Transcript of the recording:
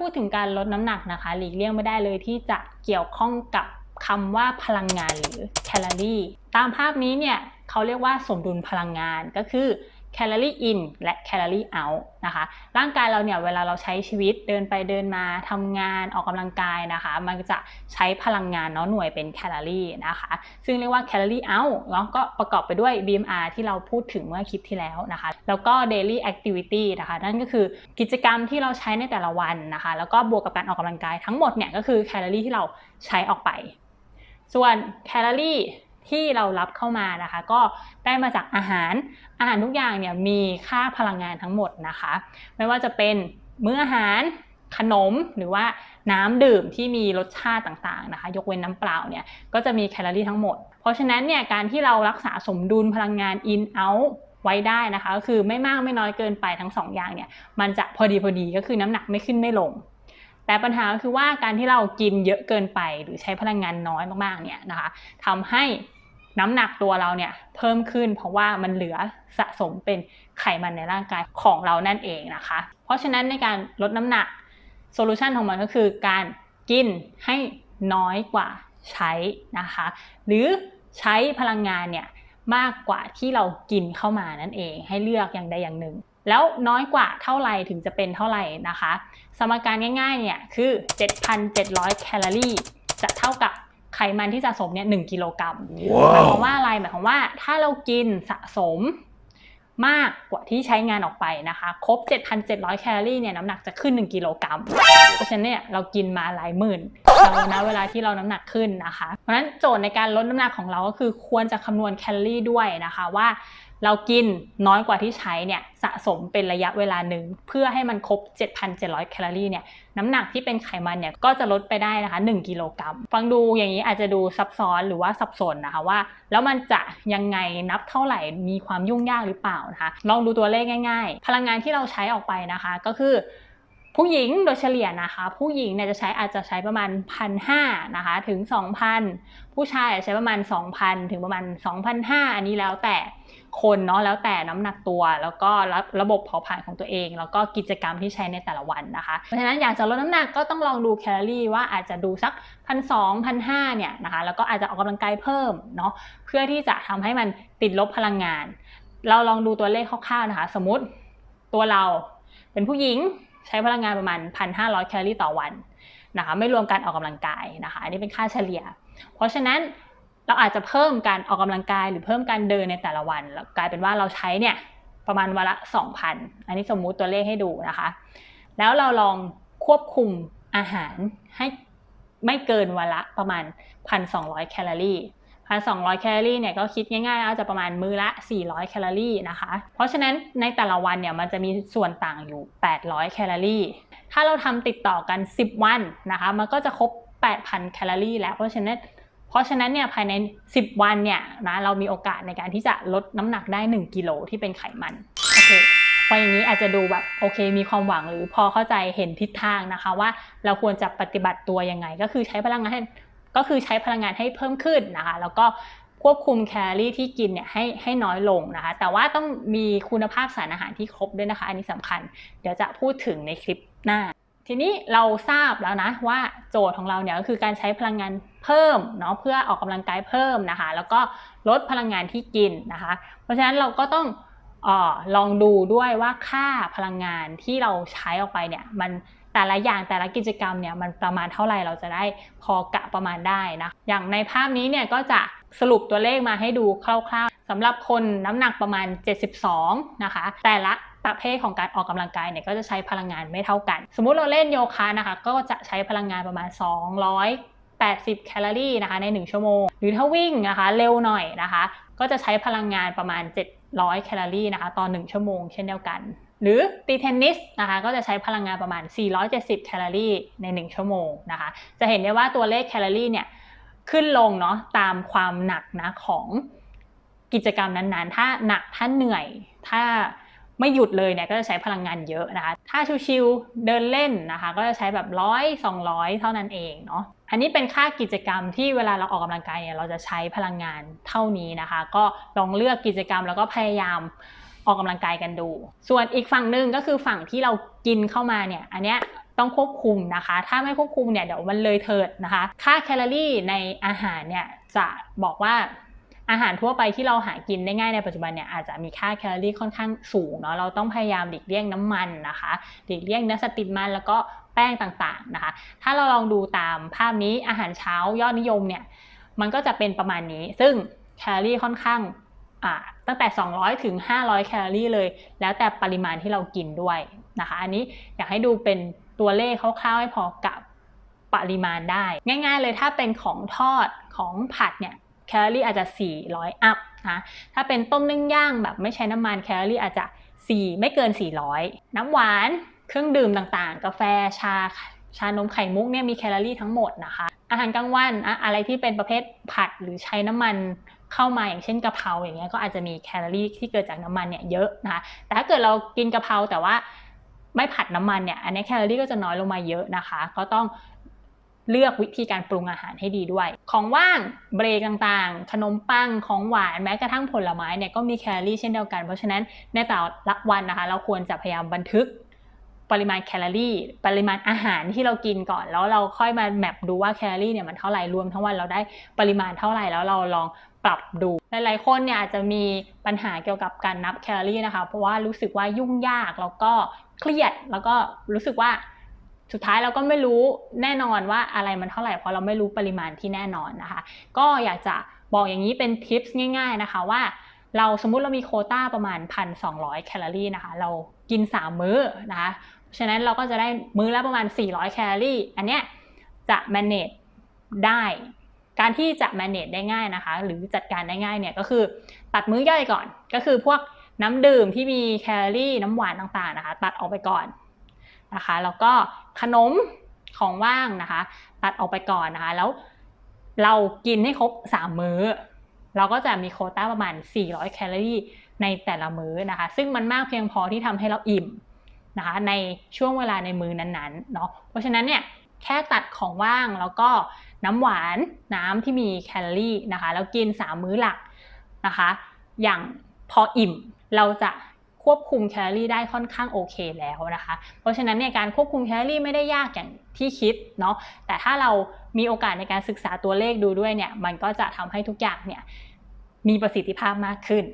พูดถึงการลดน้ำหนักนะคะ หลีกเลี่ยงไม่ได้เลยที่จะเกี่ยวข้องกับคำว่าพลังงานหรือแคลอรี่ ตามภาพนี้เนี่ยเขาเรียกว่าสมดุลพลังงานก็คือ แคลอรี่อินและแคลอรี่เอานะคะ ร่างกายเราเนี่ยเวลาเราใช้ชีวิตเดินไปเดินมาทำงานออกกำลังกายนะคะ มันจะใช้พลังงานเนาะหน่วยเป็นแคลอรี่นะคะ ซึ่งเรียกว่าแคลอรี่เอาเนาะก็ประกอบไปด้วย BMR ที่เราพูดถึงเมื่อคลิปที่แล้วนะคะ แล้วก็ daily activity นะคะ นั่นก็คือกิจกรรมที่เราใช้ในแต่ละวันนะคะ แล้วก็บวกกับการออกกำลังกายทั้งหมดเนี่ยก็คือแคลอรี่ที่เราใช้ออกไป ส่วนแคลอรี่ ที่เรารับเข้ามานะคะ ก็ได้มาจากอาหารอาหารทุกอย่างเนี่ยมีค่าพลังงานทั้งหมดนะคะ ไม่ว่าจะเป็นมื้ออาหารขนมหรือว่าน้ำดื่มที่มีรสชาติต่างๆนะคะ ยกเว้นน้ำเปล่าเนี่ยก็จะมีแคลอรี่ทั้งหมด เพราะฉะนั้นเนี่ยการที่เรารักษาสมดุลพลังงาน in out ไว้ได้นะคะก็คือไม่มากไม่น้อยเกินไปทั้งสองอย่างเนี่ยมันจะพอดีพอดีก็คือน้ำหนักไม่ขึ้นไม่ลง แต่ปัญหาก็คือว่าการที่เรากินเยอะเกินไป หรือใช้พลังงานน้อยมากๆเนี่ยนะคะทำให้น้ำหนักตัวเราเนี่ยเพิ่มขึ้นเพราะว่ามันเหลือสะสมเป็นไขมันในร่างกายของเรานั่นเองนะคะ เพราะฉะนั้นในการลดน้ำหนักโซลูชันของมันก็คือการกินให้น้อยกว่าใช้นะคะ หรือใช้พลังงานเนี่ยมากกว่าที่เรากินเข้ามานั่นเอง ให้เลือกอย่างใดอย่างหนึ่ง แล้วน้อยกว่าเท่าไหร่ถึงจะเป็นเท่าไหร่นะคะ สมการง่ายๆเนี่ยคือ 7,700 แคลอรี่ จะเท่ากับไขมันที่สะสมเนี่ย1กิโลกรัมหมายความว่าอะไรหมายความว่าถ้าเรากินสะสมมากกว่าที่ใช้งานออกไปนะคะ ครบ 7,700 แคลอรี่เนี่ยน้ำหนักจะขึ้น 1 กิโลกรัม เพราะฉะนั้นเนี่ยเรากินมาหลายหมื่นเรานะเวลาที่เราน้ำหนักขึ้นนะคะ เพราะฉะนั้นโจทย์ในการลดน้ำหนักของเราก็คือควรจะคำนวณแคลอรี่ด้วยนะคะว่า เรากินน้อยกว่าที่ใช้เนี่ยสะสมเป็นระยะเวลาหนึ่งเพื่อให้มันครบ 7,700 แคลอรี่เนี่ยน้ำหนักที่เป็นไขมันเนี่ยก็จะลดไปได้นะคะ 1 กิโลกรัม ฟังดูอย่างนี้อาจจะดูซับซ้อนหรือว่าสับสนนะคะว่า แล้วมันจะยังไงนับเท่าไหร่มีความยุ่งยากหรือเปล่านะคะลองดูตัวเลขง่าย ๆ พลังงานที่เราใช้ออกไปนะคะก็คือผู้หญิงโดยเฉลี่ยนะคะ ผู้หญิงเนี่ยจะใช้อาจจะใช้ประมาณ 1,500นะคะถึง 2,000 ผู้ชายใช้ประมาณ 2,000 ถึงประมาณ 2,500 อันนี้แล้วแต่ คนเนาะแล้วแต่น้ำหนักตัว แล้วก็ระบบเผาผลาญของตัวเอง แล้วก็กิจกรรมที่ใช้ในแต่ละวันนะคะเพราะฉะนั้นอยากจะลดน้ำหนักก็ต้องลองดูแคลอรี่ว่าอาจจะดูสักพันสองพันห้าเนี่ยนะคะแล้วก็อาจจะออกกำลังกายเพิ่มเนาะเพื่อที่จะทำให้มันติดลบพลังงาน เราลองดูตัวเลขคร่าวๆนะคะ สมมติตัวเราเป็นผู้หญิงใช้พลังงานประมาณ 1,500 แคลอรี่ต่อวันนะคะไม่รวมการออกกำลังกายนะคะ อันนี้เป็นค่าเฉลี่ย เพราะฉะนั้น เราอาจจะเพิ่มการออกกำลังกายหรือเพิ่มการเดินในแต่ละวันแล้วกลายเป็นว่าเราใช้เนี่ยประมาณวันละ 2,000 อันนี้สมมุติตัวเลขให้ดูนะคะ แล้วเราลองควบคุมอาหารให้ไม่เกินวันละประมาณ 1,200 แคลอรี่ 1,200 แคลอรี่เนี่ยก็คิดง่ายๆอาจจะประมาณมื้อละ 400 แคลอรี่นะคะ เพราะฉะนั้นในแต่ละวันเนี่ยมันจะมีส่วนต่างอยู่ 800 แคลอรี่ ถ้าเราทำติดต่อกัน 10 วันนะคะ มันก็จะครบ 8,000 แคลอรี่แล้ว เพราะฉะนั้น เพราะฉะนั้นเนี่ยภายใน 10 วันเนี่ยนะเรามีโอกาสในการที่จะลดน้ำหนักได้ 1กิโลที่เป็นไขมันโอเคพออย่างนี้อาจจะดูแบบโอเคมีความหวังหรือพอเข้าใจเห็นทิศทางนะคะว่าเราควรจะปฏิบัติตัวยังไง ก็คือใช้พลังงานก็คือใช้พลังงานให้เพิ่มขึ้นนะคะ แล้วก็ควบคุมแคลอรี่ที่กินเนี่ยให้ให้น้อยลงนะคะ แต่ว่าต้องมีคุณภาพสารอาหารที่ครบด้วยนะคะ อันนี้สำคัญ เดี๋ยวจะพูดถึงในคลิปหน้า ทีนี้เราทราบแล้วนะว่าโจทย์ของเราเนี่ยก็คือการใช้พลังงาน เพิ่มเนาะเพื่อออกกำลังกายเพิ่มนะคะ แล้วก็ลดพลังงานที่กินนะคะ เพราะฉะนั้นเราก็ต้องออลองดูด้วยว่าค่าพลังงานที่เราใช้ออกไปเนี่ยมันแต่ละอย่างแต่ละกิจกรรมเนี่ยมันประมาณเท่าไหร่เราจะได้พอกะประมาณได้นะอย่างในภาพนี้เนี่ยก็จะสรุปตัวเลขมาให้ดูคร่าวๆสำหรับคนน้ำหนักประมาณ 72 นะคะ แต่ละประเภทของการออกกำลังกายเนี่ยก็จะใช้พลังงานไม่เท่ากัน สมมุติเราเล่นโยคะนะคะ ก็จะใช้พลังงานประมาณ 80 แคลอรี่นะคะใน 1 ชั่วโมง หรือถ้าวิ่งนะคะเร็วหน่อยนะคะ ก็จะใช้พลังงานประมาณ 700 แคลอรี่นะคะต่อ1ชั่วโมงเช่นเดียวกัน หรือตีเทนนิสนะคะก็จะใช้พลังงานประมาณ 470 แคลอรี่ใน 1 ชั่วโมงนะคะ จะเห็นได้ว่าตัวเลขแคลอรี่เนี่ยขึ้นลงเนาะตามความหนักนะของกิจกรรมนั้นๆ ถ้าหนักถ้าเหนื่อยถ้า ไม่หยุดเลยเนี่ยก็จะใช้พลังงานเยอะนะคะ ถ้าชิวๆเดินเล่นนะคะ ก็จะใช้แบบร้อยสองร้อยเท่านั้นเองเนาะ อันนี้เป็นค่ากิจกรรมที่เวลาเราออกกำลังกายเนี่ยเราจะใช้พลังงานเท่านี้นะคะ ก็ลองเลือกกิจกรรมแล้วก็พยายามออกกำลังกายกันดู ส่วนอีกฝั่งหนึ่งก็คือฝั่งที่เรากินเข้ามาเนี่ย อันเนี้ยต้องควบคุมนะคะ ถ้าไม่ควบคุมเนี่ยเดี๋ยวมันเลยเถิดนะคะ ค่าแคลอรี่ในอาหารเนี่ยจะบอกว่า อาหารทั่วไปที่เราหากินได้ง่ายในปัจจุบันเนี่ยอาจจะมีค่าแคลอรี่ค่อนข้างสูงเนาะเราต้องพยายามหลีกเลี่ยงน้ำมันนะคะหลีกเลี่ยงเนื้อสัตว์ติดมันแล้วก็แป้งต่างๆนะคะ ถ้าเราลองดูตามภาพนี้อาหารเช้ายอดนิยมเนี่ยมันก็จะเป็นประมาณนี้ ซึ่งแคลอรี่ค่อนข้างตั้งแต่ 200 ถึง 500 แคลอรี่เลย แล้วแต่ปริมาณที่เรากินด้วยนะคะ อันนี้อยากให้ดูเป็นตัวเลขคร่าวๆให้พอกับปริมาณได้ ง่าย ๆ เลยถ้าเป็นของทอดของผัดเนี่ย แคลอรี่อาจจะ 400 อัพนะถ้าเป็นต้มนึ่งย่างแบบไม่ใช้น้ำมันแคลอรี่อาจจะ 4 ไม่เกิน 400 น้ำหวานเครื่องดื่มต่างๆ กาแฟชาชานมไข่มุกเนี่ยมีแคลอรี่ทั้งหมดนะคะ อาหารกลางวันอะอะไรที่เป็นประเภทผัดหรือใช้น้ำมันเข้ามาอย่างเช่นกะเพราอย่างเงี้ยก็อาจจะมีแคลอรี่ที่เกิดจากน้ำมันเนี่ยเยอะนะคะแต่ถ้าเกิดเรากินกะเพราแต่ว่าไม่ผัดน้ำมันเนี่ยอันนี้แคลอรี่ก็จะน้อยลงมาเยอะนะคะ ก็ต้อง เลือกวิธีการปรุงอาหารให้ดีด้วย ของว่างเบรกต่างๆ ขนมปังของหวานแม้กระทั่งผลไม้เนี่ยก็มีแคลอรี่เช่นเดียวกัน เพราะฉะนั้นในแต่ละวันนะคะ เราควรจะพยายามบันทึกปริมาณแคลอรี่ ปริมาณอาหารที่เรากินก่อน แล้วเราค่อยมาแมปดูว่าแคลอรี่เนี่ยมันเท่าไหร่รวมทั้งวันเราได้ปริมาณเท่าไหร่แล้วเราลองปรับดู หลายๆคนเนี่ยอาจจะมีปัญหาเกี่ยวกับการนับแคลอรี่นะคะ เพราะว่ารู้สึกว่ายุ่งยากแล้วก็เครียดแล้วก็รู้สึกว่า สุดท้ายเราก็ไม่รู้แน่นอนว่าอะไรมันเท่าไหร่เพราะเราไม่รู้ปริมาณที่แน่นอนนะคะ ก็อยากจะบอกอย่างนี้เป็นทิปส์ง่าย ๆนะคะว่าเราสมมุติเรามีโคต้าประมาณ 1,200 แคลอรี่นะคะ เรากิน 3 มื้อนะคะฉะนั้นเราก็จะได้มื้อละประมาณ 400 แคลอรี่ อันเนี้ยจะ manage ได้ การที่จะ manage ได้ง่ายนะคะ หรือจัดการได้ง่ายเนี่ยก็คือตัดมื้อย่อยก่อน ก็คือพวกน้ำดื่มที่มีแคลอรี่น้ำหวานต่างๆนะคะ ตัดออกไปก่อน นะคะแล้วก็ขนมของว่างนะคะ ตัดออกไปก่อนนะคะ แล้วเรากินให้ครบ 3 มื้อ เราก็จะมีโคต้าประมาณ 400 แคลอรี่ในแต่ละมื้อนะคะ ซึ่งมันมากเพียงพอที่ทำให้เราอิ่มนะคะในช่วงเวลาในมื้อนั้นๆเนาะเพราะฉะนั้นเนี่ยแค่ตัดของว่างแล้วก็น้ำหวานน้ำที่มีแคลอรี่นะคะแล้วกิน 3 มื้อหลักนะคะ อย่างพออิ่มเราจะ ควบคุมแคลอรี่ได้ค่อนข้างโอเคแล้วนะคะ เพราะฉะนั้นเนี่ยการควบคุมแคลอรี่ไม่ได้ยากอย่างที่คิดเนาะแต่ถ้าเรามีโอกาสในการศึกษาตัวเลขดูด้วยเนี่ยมันก็จะทำให้ทุกอย่างเนี่ยมีประสิทธิภาพมากขึ้น